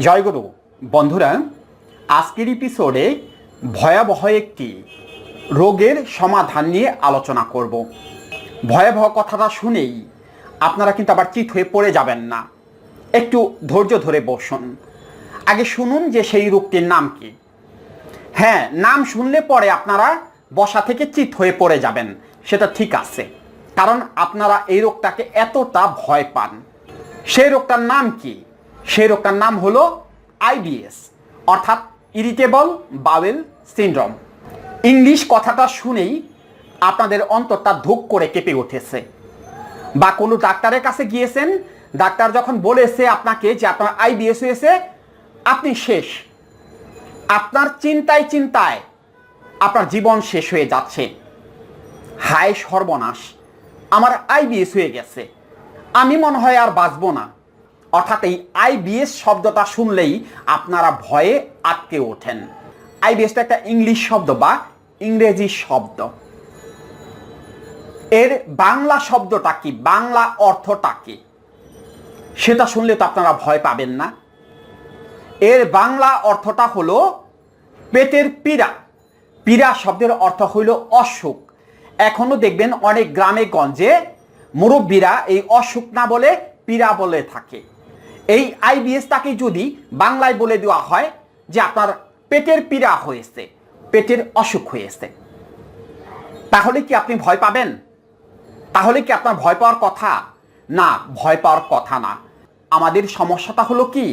জয়গুরু বন্ধুরা, আজকের এপিসোডে ভয়াবহ একটি রোগের সমাধান নিয়ে আলোচনা করব। ভয়াবহ কথাটা শুনেই আপনারা কিন্তু আবার চিত হয়ে পড়ে যাবেন না। একটু ধৈর্য ধরে বসুন। আগে শুনুন যে সেই রোগটির নাম কি। হ্যাঁ নাম শুনলে পরে আপনারা বসা থেকে চিত হয়ে পড়ে যাবেন, সেটা ঠিক আছে। কারণ আপনারা এই রোগটাকে এতটা ভয় পান। সেই রোগটার নাম কি? সেই রোগটার নাম হলো আইবিএস অর্থাৎ ইরিটেবল বাওয়েল সিনড্রোম। ইংলিশ কথাটা শুনেই আপনাদের অন্তরটা ধুক করে কেঁপে উঠেছে। বা কোনো ডাক্তারের কাছে গিয়েছেন, ডাক্তার যখন বলেছে আপনাকে যে আপনার আইবিএস হয়েছে, আপনি শেষ। আপনার চিন্তায় চিন্তায় আপনার জীবন শেষ হয়ে যাচ্ছে। হায় সর্বনাশ, আমার আইবিএস হয়ে গেছে। আমি মনে হয় আর বাঁচবো না। অর্থাৎ এই আইবিএস শব্দটা শুনলেই আপনারা ভয়ে আটকে ওঠেন। আইবিএসটা একটা ইংলিশ শব্দ বা ইংরেজি শব্দ। এর বাংলা শব্দটা কি? বাংলা অর্থটা কি? সেটা শুনলে তো আপনারা ভয় পাবেন না। এর বাংলা অর্থটা হলো পেটের পীড়া। পীড়া শব্দের অর্থ হইল অসুখ। এখনও দেখবেন অনেক গ্রামে গঞ্জে মুরব্বীরা এই অসুখ না বলে পীড়া বলে থাকে। এই আইবিএসটাকে যদি বাংলায় বলে দেওয়া হয় যে আপনার পেটের পীড়া হয়েছে, পেটের অসুখ হয়েছে, তাহলে কি আপনি ভয় পাবেন? তাহলে কি আপনার ভয় পাওয়ার কথা? না, ভয় পাওয়ার কথা না। আমাদের সমস্যাটা হলো কি?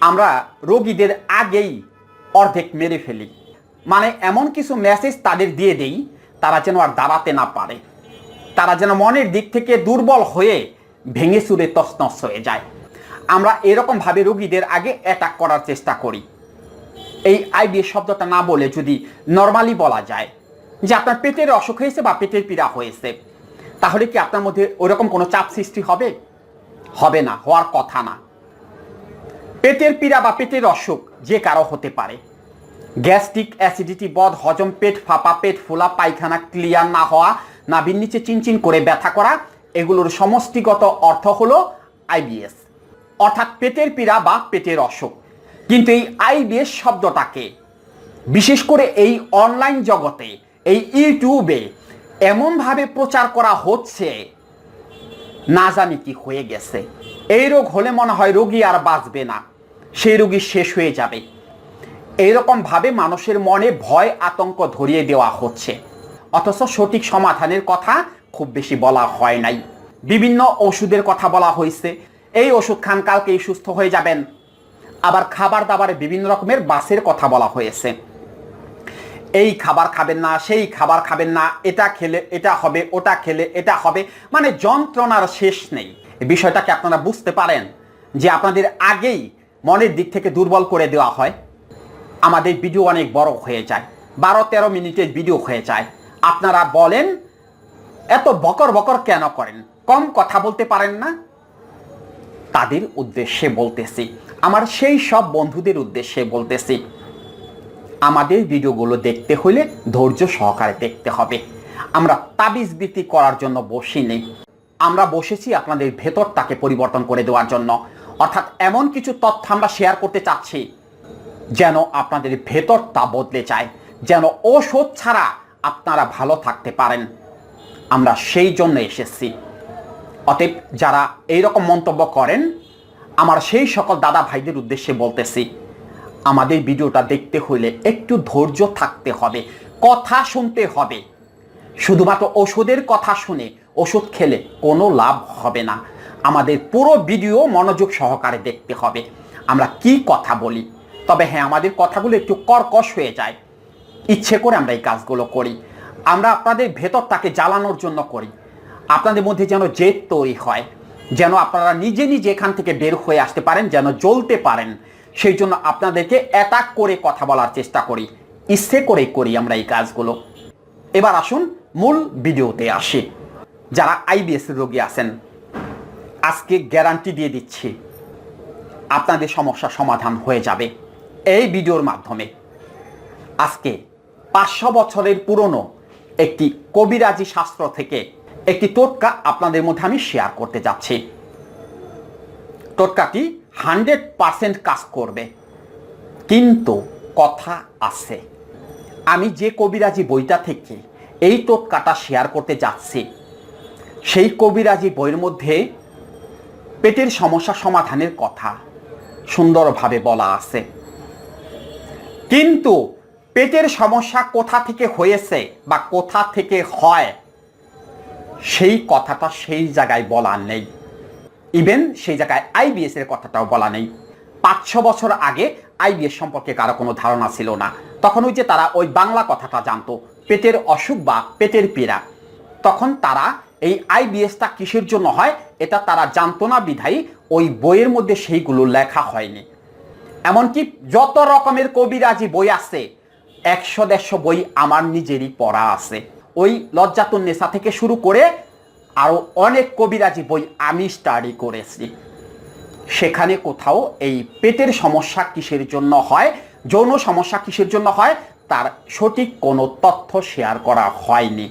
আমরা রোগীদের আগেই অর্ধেক মেরে ফেলি। মানে এমন কিছু মেসেজ তাদের দিয়ে দেই, তারা যেন আর দাঁড়াতে না পারে। তারা যেন মনের দিক থেকে দুর্বল হয়ে ভেঙে চুরে তছনছ হয়ে যায়। আমরা এরকমভাবে রোগীদের আগে অ্যাটাক করার চেষ্টা করি। এই আইবিএস শব্দটা না বলে যদি নর্মালি বলা যায় যে আপনার পেটের অসুখ হয়েছে বা পেটের পীড়া হয়েছে, তাহলে কি আপনার মধ্যে ওরকম কোনো চাপ সৃষ্টি হবে? হবে না, হওয়ার কথা না। পেটের পীড়া বা পেটের অসুখ যে কারও হতে পারে। গ্যাস্ট্রিক অ্যাসিডিটি, বদ, হজম, পেট ফাঁপা, পেট ফোলা, পায়খানা ক্লিয়ার না হওয়া, নাভির নিচে চিনচিন করে ব্যথা করা, এগুলোর সমষ্টিগত অর্থ হলো আইবিএস অর্থাৎ পেটের পীড়া বা পেটের অসুখ। কিন্তু এই আইবিএস শব্দটাকে, বিশেষ করে এই অনলাইন জগতে, এই ইউটিউবে এমনভাবে প্রচার করা হচ্ছে, না জানি কি হয়ে গেছে। এই রোগ হলে মনে হয় রোগী আর বাঁচবে না, সেই রোগী শেষ হয়ে যাবে। এইরকম ভাবে মানুষের মনে ভয়, আতঙ্ক ধরিয়ে দেওয়া হচ্ছে। অথচ সঠিক সমাধানের কথা খুব বেশি বলা হয় নাই। বিভিন্ন ওষুধের কথা বলা হয়েছে এই ওষুধ খান, কালকেই সুস্থ হয়ে যাবেন। আবার খাবার দাবারে বিভিন্ন রকমের বাসের কথা বলা হয়েছে। এই খাবার খাবেন না, সেই খাবার খাবেন না, এটা খেলে এটা হবে, ওটা খেলে এটা হবে মানে যন্ত্রণার শেষ নেই। বিষয়টাকে আপনারা বুঝতে পারেন? যে আপনাদের আগেই মনের দিক থেকে দুর্বল করে দেওয়া হয়। আমাদের ভিডিও অনেক বড় হয়ে যায়। বারো তেরো মিনিটের ভিডিও হয়ে যায়। আপনারা বলেন, এত বকর বকর কেন করেন? কম কথা বলতে পারেন না? তাদের উদ্দেশ্যে বলতেছি। আমার সেই সব বন্ধুদের উদ্দেশ্যে বলতেছি। আমাদের ভিডিওগুলো দেখতে হলে ধৈর্য সহকারে দেখতে হবে। আমরা তাবিজ বৃত্তি করার জন্য বসি নেই আমরা বসেছি আপনাদের ভেতরটাকে পরিবর্তন করে দেওয়ার জন্য। অর্থাৎ এমন কিছু তথ্য আমরা শেয়ার করতে চাচ্ছি, যেন আপনাদের ভেতরটা বদলে যায়, যেন ওষুধ ছাড়া আপনারা ভালো থাকতে পারেন। আমরা সেই জন্য এসেছি। অতএব যারা এইরকম মন্তব্য করেন, আমার সেই সকল দাদা ভাইদের উদ্দেশ্যে বলতেছি, আমাদের ভিডিওটা দেখতে হইলে একটু ধৈর্য থাকতে হবে, কথা শুনতে হবে। শুধুমাত্র ওষুধের কথা শুনে ওষুধ খেলে কোনো লাভ হবে না। আমাদের পুরো ভিডিও মনোযোগ সহকারে দেখতে হবে। আমরা কি কথা বলি? তবে হ্যাঁ আমাদের কথাগুলো একটু কর্কশ হয়ে যায়। ইচ্ছে করে আমরা এই কাজগুলো করি। আমরা আপনাদের ভেতরটাকে জ্বালানোর জন্য করি। আপনাদের মধ্যে যেন জেদ তৈরি হয়, যেন আপনারা নিজে নিজে এখান থেকে বের হয়ে আসতে পারেন, যেন জ্বলতে পারেন, সেই জন্য আপনাদেরকে অ্যাটাক করে কথা বলার চেষ্টা করি, ইচ্ছে করেই করি আমরা এই কাজগুলো। এবার আসুন মূল ভিডিওতে আসি। যারা আইবিএস রোগী আছেন, আজকে গ্যারান্টি দিয়ে দিচ্ছি, আপনাদের সমস্যা সমাধান হয়ে যাবে এই ভিডিওর মাধ্যমে। আজকে পাঁচশো বছরের পুরনো একটি কবিরাজি শাস্ত্র থেকে একটি টোটকা আপনাদের মধ্যে আমি শেয়ার করতে যাচ্ছি। টোটকাটি হান্ড্রেড পারসেন্ট কাজ করবে। কিন্তু কথা আছে। আমি যে কবিরাজি বইটা থেকে এই টোটকাটা শেয়ার করতে যাচ্ছি, সেই কবিরাজি বইয়ের মধ্যে পেটের সমস্যা সমাধানের কথা সুন্দরভাবে বলা আছে। কিন্তু পেটের সমস্যা কোথা থেকে হয়েছে বা কোথা থেকে হয় সেই কথাটা সেই জায়গায় বলা নেই। ইভেন সেই জায়গায় আইবিএস এর কথাটাও বলা নেই। পাঁচ ছ বছর আগে আইবিএস সম্পর্কে কারও কোনো ধারণা ছিল না। তখন ওই যে তারা ওই বাংলা কথাটা জানতো, পেটের অসুখ বা পেটের পীড়া। তখন তারা এই আইবিএসটা কিসের জন্য হয়, এটা তারা জানতো না বিধায়ী ওই বইয়ের মধ্যে সেইগুলো লেখা হয়নি। এমনকি যত রকমের কবিরাজি বই আছে, একশো দেড়শো বই আমার নিজেরই পড়া আছে। ওই লজ্জাতুন নেশা থেকে শুরু করে আরও অনেক কবিরাজি বই আমি স্টাডি করেছি। সেখানে কোথাও এই পেটের সমস্যা কিসের জন্য হয়, যৌন সমস্যা কিসের জন্য হয়, তার সঠিক কোনো তথ্য শেয়ার করা হয়নি।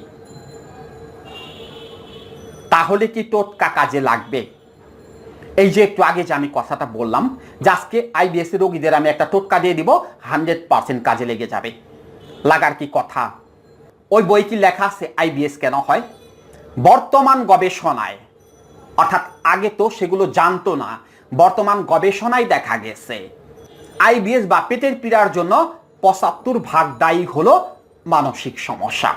তাহলে কি টোটকা কাজে লাগবে? এই যে একটু আগে যে আমি কথাটা বললাম, যে আজকে আইবিএস রোগীদের আমি একটা টোটকা দিয়ে দিব হান্ড্রেড পার্সেন্ট কাজে লেগে যাবে। লাগার কি কথা? ওই বই কি লেখা আছে আইবিএস কেন হয়? বর্তমান গবেষণায়। অর্থাৎ আগে তো সেগুলো জানতো না। বর্তমান গবেষণায় দেখা গেছে। আইবিএস বা পেটের পীড়ার জন্য পঁচাত্তর ভাগ দায়ী হলো মানসিক সমস্যা।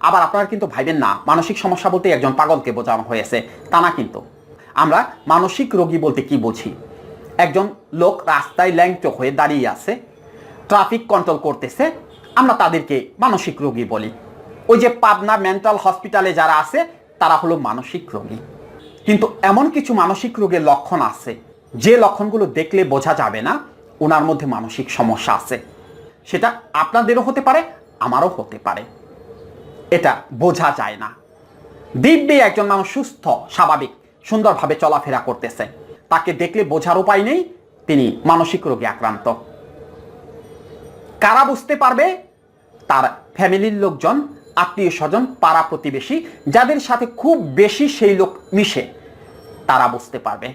আবার আপনারা কিন্তু ভাইবেন না, মানসিক সমস্যা বলতে একজন পাগলকে বোঝানো হয়েছে, তা না কিন্তু। আমরা মানসিক রোগী বলতে কি বুঝি? একজন লোক রাস্তায় ল্যাংটো হয়ে দাঁড়িয়ে আছে, ট্রাফিক কন্ট্রোল করতেছে, আমরা তাদেরকে মানসিক রোগী বলি। ওই যে পাবনা মেন্টাল হসপিটালে যারা আছে, তারা হলো মানসিক রোগী। কিন্তু এমন কিছু মানসিক রোগের লক্ষণ আছে, যে লক্ষণগুলো দেখলে বোঝা যাবে না, ওনার মধ্যে মানসিক সমস্যা আছে। সেটা আপনাদেরও হতে পারে, আমারও হতে পারে। এটা বোঝা যায় না। দিব্যি একজন মানুষ সুস্থ, স্বাভাবিক, সুন্দরভাবে চলাফেরা করতেছে। তাকে দেখলে বোঝার উপায় নেই, তিনি মানসিক রোগে আক্রান্ত। কারা বুঝতে পারবে? তার ফ্যামিলির লোকজন আত্মীয় স্বজন, পাড়া প্রতিবেশী, যাদের সাথে খুব বেশি সেই লোক মিশে, তারা বুঝতে পারবে।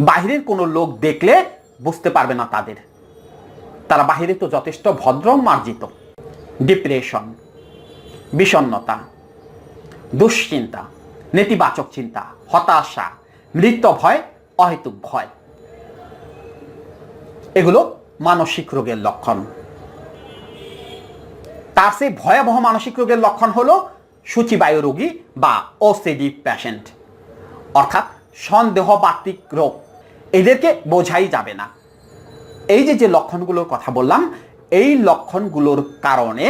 বাহিরের কোনো লোক দেখলে বুঝতে পারবে না তাদের। তারা বাহিরে তো যথেষ্ট ভদ্র, মার্জিত। ডিপ্রেশন বিষণ্নতা দুশ্চিন্তা, নেতিবাচক চিন্তা, হতাশা মৃত্যু ভয়, অহেতুক ভয়। এগুলো মানসিক রোগের লক্ষণ। তার সেই ভয়াবহ মানসিক রোগের লক্ষণ হলো সূচিবায়ু রোগী বা ওসিডি প্যাশেন্ট অর্থাৎ সন্দেহবাতিক রোগ। এদেরকে বোঝাই যাবে না। এই যে যে লক্ষণগুলোর কথা বললাম, এই লক্ষণগুলোর কারণে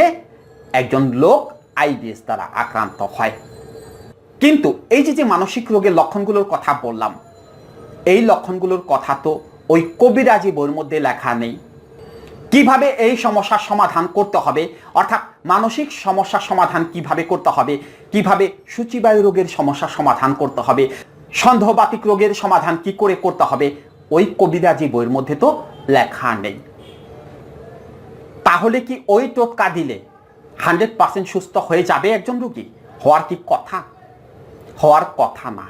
একজন লোক আইবিএস দ্বারা আক্রান্ত হয়। কিন্তু এই যে যে মানসিক রোগের লক্ষণগুলোর কথা বললাম, এই লক্ষণগুলোর কথা তো ওই কবিরাজি বইয়ের মধ্যে লেখা নেই। কীভাবে এই সমস্যার সমাধান করতে হবে? অর্থাৎ মানসিক সমস্যার সমাধান কীভাবে করতে হবে? কীভাবে সূচিবায়ু রোগের সমস্যার সমাধান করতে হবে? সন্দেহবাতিক রোগের সমাধান কি করে করতে হবে? ওই কবিরাজি বইয়ের মধ্যে তো লেখা নেই। তাহলে কি ওই টোটকা দিলে হান্ড্রেড পার্সেন্ট সুস্থ হয়ে যাবে একজন রুগী? হওয়ার কি কথা? হওয়ার কথা না।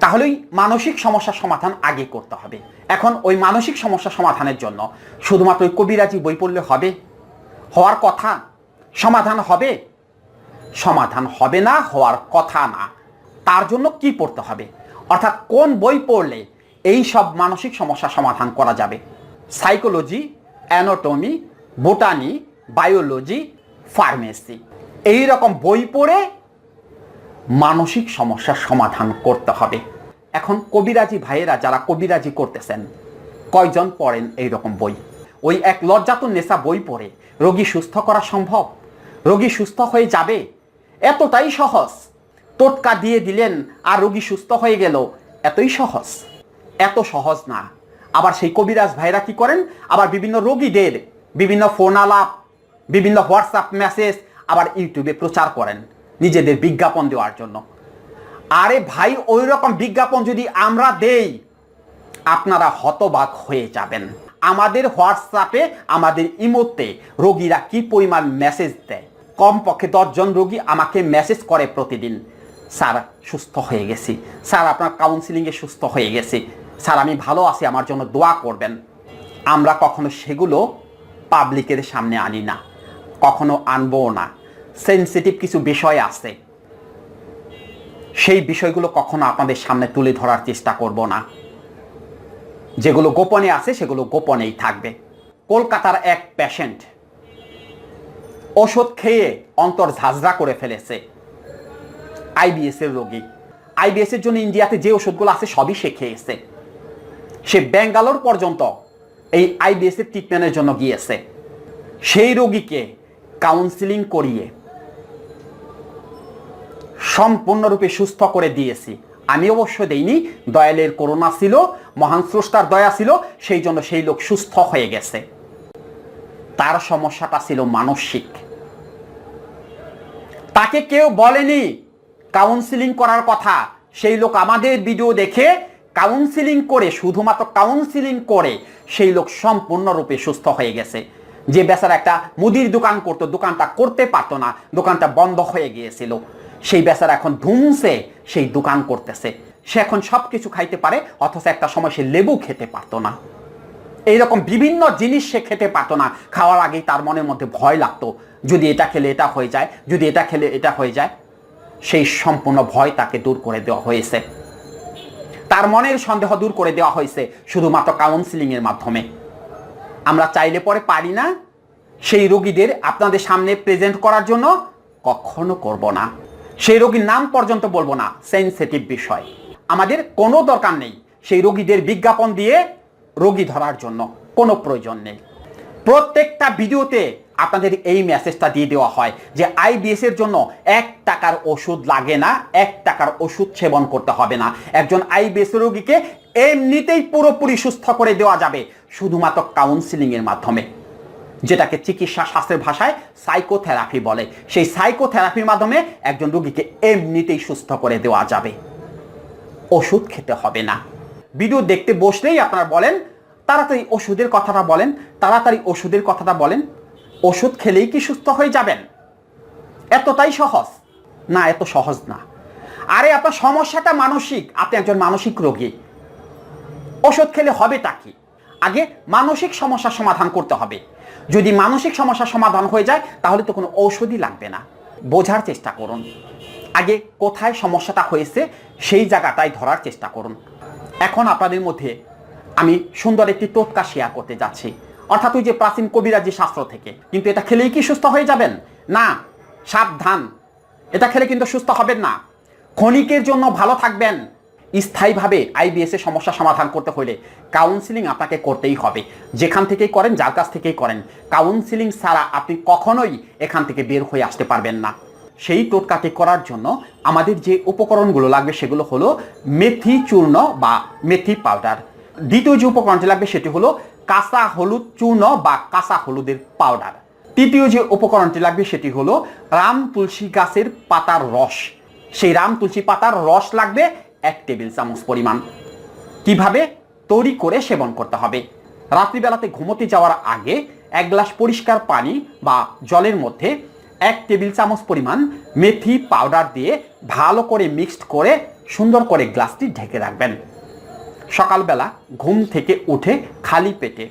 তাহলেই মানসিক সমস্যার সমাধান আগে করতে হবে। এখন ওই মানসিক সমস্যা সমাধানের জন্য শুধুমাত্র ওই কবিরাজি বই পড়লে হবে? হওয়ার কথা? সমাধান হবে? সমাধান হবে না, হওয়ার কথা না। তার জন্য কি পড়তে হবে? অর্থাৎ কোন বই পড়লে এই সব মানসিক সমস্যা সমাধান করা যাবে? Psychology, anatomy, botany, biology, pharmacy. এই রকম বই পড়ে মানসিক সমস্যার সমাধান করতে হবে। এখন কবিরাজি ভাইয়েরা যারা কবিরাজি করতেছেন, কয়জন পড়েন এই রকম বই? ওই এক লজ্জাতুন নেশা বই পড়ে, রোগী সুস্থ করা সম্ভব? রোগী সুস্থ হয়ে যাবে? এতটাই সহজ? টোটকা দিয়ে দিলেন, আর রোগী সুস্থ হয়ে গেল, এতই সহজ? এত সহজ না। আবার সেই কবিরাজ ভাইরা কি করেন? আবার বিভিন্ন রোগীদের বিভিন্ন ফোন আলাপ, বিভিন্ন হোয়াটসঅ্যাপ মেসেজ, আবার ইউটিউবে প্রচার করেন, নিজেদের বিজ্ঞাপন দেওয়ার জন্য। আরে ভাই ওই রকম বিজ্ঞাপন যদি আমরা দেই, আপনারা হতবাক হয়ে যাবেন। আমাদের হোয়াটসঅ্যাপে আমাদের ইমোতে রোগীরা কি পরিমাণ মেসেজ দেয়? কমপক্ষে দশজন রোগী আমাকে মেসেজ করে প্রতিদিন। স্যার, সুস্থ হয়ে গেছি। স্যার, আপনার কাউন্সিলিংয়ে সুস্থ হয়ে গেছি। স্যার, আমি ভালো আছি, আমার জন্য দোয়া করবেন। আমরা কখনো সেগুলো পাবলিকের সামনে আনি না। কখনো আনবও না। সেন্সিটিভ কিছু বিষয় আছে। সেই বিষয়গুলো কখনো আপনাদের সামনে তুলে ধরার চেষ্টা করব না। যেগুলো গোপনে আছে, সেগুলো গোপনেই থাকবে। কলকাতার এক পেশেন্ট ওষুধ খেয়ে অন্তর ঝাঁঝরা করে ফেলেছে। আইবিএস এর রোগী। আইবিএস এর জন্য ইন্ডিয়াতে যে ওষুধগুলো আছে, সবই সে খেয়েছে। সে ব্যাঙ্গালোর পর্যন্ত এই আইবিএস এর ট্রিটমেন্টের জন্য গিয়েছে। সেই রোগীকে কাউন্সিলিং করিয়ে সম্পূর্ণরূপে সুস্থ করে দিয়েছি। আমি অবশ্য দেইনি, দয়ালের করোনা ছিল, মহান স্রষ্টার দয়া ছিল, সেই জন্য সেই লোক সুস্থ হয়ে গেছে। তার সমস্যাটা ছিল মানসিক। তাকে কেউ বলেনি কাউন্সিলিং করার কথা। সেই লোক আমাদের ভিডিও দেখে কাউন্সিলিং করে, শুধুমাত্র কাউন্সিলিং করে, সেই লোক সম্পূর্ণরূপে সুস্থ হয়ে গেছে। যে বেচারা একটা মুদির দোকান করতো, দোকানটা করতে পারতো না, দোকানটা বন্ধ হয়ে গিয়েছিল। সেই বেচারা এখন ধুমসে সেই দোকান করতেছে। সে এখন সব কিছু খাইতে পারে, অথচ একটা সময় সে লেবু খেতে পারতো না। এইরকম বিভিন্ন জিনিস সে খেতে পারতো না। খাওয়ার আগেই তার মনের মধ্যে ভয় লাগতো, যদি এটা খেলে এটা হয়ে যায়, যদি এটা খেলে এটা হয়ে যায়। সেই সম্পূর্ণ ভয় তাকে দূর করে দেওয়া হয়েছে। তার মনের সন্দেহ দূর করে দেওয়া হয়েছে শুধুমাত্র কাউন্সিলিং এর মাধ্যমে। আমরা চাইলে পরে পারি না, সেই রোগীদের আপনাদের সামনে প্রেজেন্ট করার জন্য কখনো করব না। সেই রোগীর নাম পর্যন্ত বলব না সেন্সিটিভ বিষয়। আমাদের কোনো দরকার নেই সেই রোগীদের বিজ্ঞাপন দিয়ে রোগী ধরার জন্য, কোনো প্রয়োজন নেই। প্রত্যেকটা ভিডিওতে আপনাদের এই মেসেজটা দিয়ে দেওয়া হয় যে আইবিএস এর জন্য এক টাকার ওষুধ লাগে না, এক টাকার ওষুধ সেবন করতে হবে না। একজন আইবিএস রোগীকে এমনিতেই পুরোপুরি সুস্থ করে দেওয়া যাবে, শুধুমাত্র কাউন্সিলিং এর মাধ্যমে। যেটাকে চিকিৎসা শাস্ত্রের ভাষায় সাইকোথেরাপি বলে। সেই সাইকোথেরাপির মাধ্যমে একজন রোগীকে এমনিতেই সুস্থ করে দেওয়া যাবে। ওষুধ খেতে হবে না। ভিডিও দেখতে বসলেই আপনারা বলেন, তাড়াতাড়ি ওষুধের কথাটা বলেন, তাড়াতাড়ি ওষুধের কথাটা বলেন, ওষুধ খেলেই কি সুস্থ হয়ে যাবেন? এতটাই সহজ? না, এত সহজ না। আরে, আপনার সমস্যাটা মানসিক। আপনি একজন মানসিক রোগী। ওষুধ খেলে হবেটা কি? আগে মানসিক সমস্যার সমাধান করতে হবে। যদি মানসিক সমস্যার সমাধান হয়ে যায়, তাহলে তো কোনো ঔষধই লাগবে না। বোঝার চেষ্টা করুন। আগে কোথায় সমস্যাটা হয়েছে, সেই জায়গাটাই ধরার চেষ্টা করুন। এখন আপনাদের মধ্যে আমি সুন্দর একটি টোটকা শেয়ার করতে যাচ্ছি। অর্থাৎ ওই যে প্রাচীন কবিরাজি শাস্ত্র থেকে। কিন্তু এটা খেলেই কি সুস্থ হয়ে যাবেন? না, সাবধান। এটা খেলে কিন্তু সুস্থ হবেন না। ক্ষণিকের জন্য ভালো থাকবেন। স্থায়ীভাবে আইবিএস এর সমস্যা সমাধান করতে হলে কাউন্সিলিং আপনাকে করতেই হবে। যেখান থেকেই করেন, যার কাছ থেকেই করেন। কাউন্সিলিং ছাড়া আপনি কখনোই এখান থেকে বের হয়ে আসতে পারবেন না। সেই টোটকাটি করার জন্য আমাদের যে উপকরণগুলো লাগবে সেগুলো হলো মেথি চূর্ণ বা মেথি পাউডার। দ্বিতীয় যে উপকরণটি লাগবে সেটি হলো কাঁচা হলুদ চূর্ণ বা কাঁচা হলুদের পাউডার। তৃতীয় যে উপকরণটি লাগবে সেটি হলো রাম তুলসী গাছের পাতার রস। সেই রাম তুলসী পাতার রস লাগবে এক টেবিল চামচ পরিমাণ। কীভাবে তৈরি করে সেবন করতে হবে? রাত্রিবেলাতে ঘুমোতে যাওয়ার আগে এক গ্লাস পরিষ্কার পানি বা জলের মধ্যে এক টেবিল চামচ পরিমাণ মেথি পাউডার দিয়ে ভালো করে মিক্সড করে সুন্দর করে গ্লাসটি ঢেকে রাখবেন। সকালবেলা ঘুম থেকে উঠে খালি পেটে।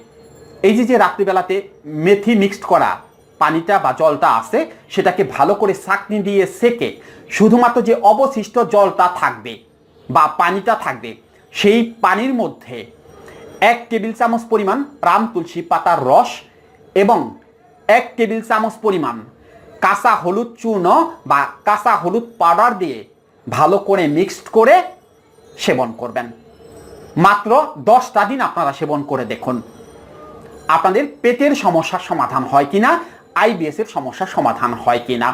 এই যে যে রাত্রিবেলাতে মেথি মিক্সড করা পানিটা বা জলটা আছে, সেটাকে ভালো করে ছাঁকনি দিয়ে সেকে, শুধুমাত্র যে অবশিষ্ট জলটা থাকবে বা পানিটা থাকবে। সেই পানির মধ্যে এক টেবিল চামচ পরিমাণ রাম তুলসী পাতার রস এবং এক টেবিল চামচ পরিমাণ কাঁচা হলুদ চূর্ণ বা কাঁচা হলুদ পাউডার দিয়ে ভালো করে মিক্সড করে সেবন করবেন। মাত্র দশটা দিন আপনারা সেবন করে দেখুন। আপনাদের পেটের সমস্যার সমাধান হয় কিনা আইবিএস এর সমস্যার সমাধান হয় কিনা।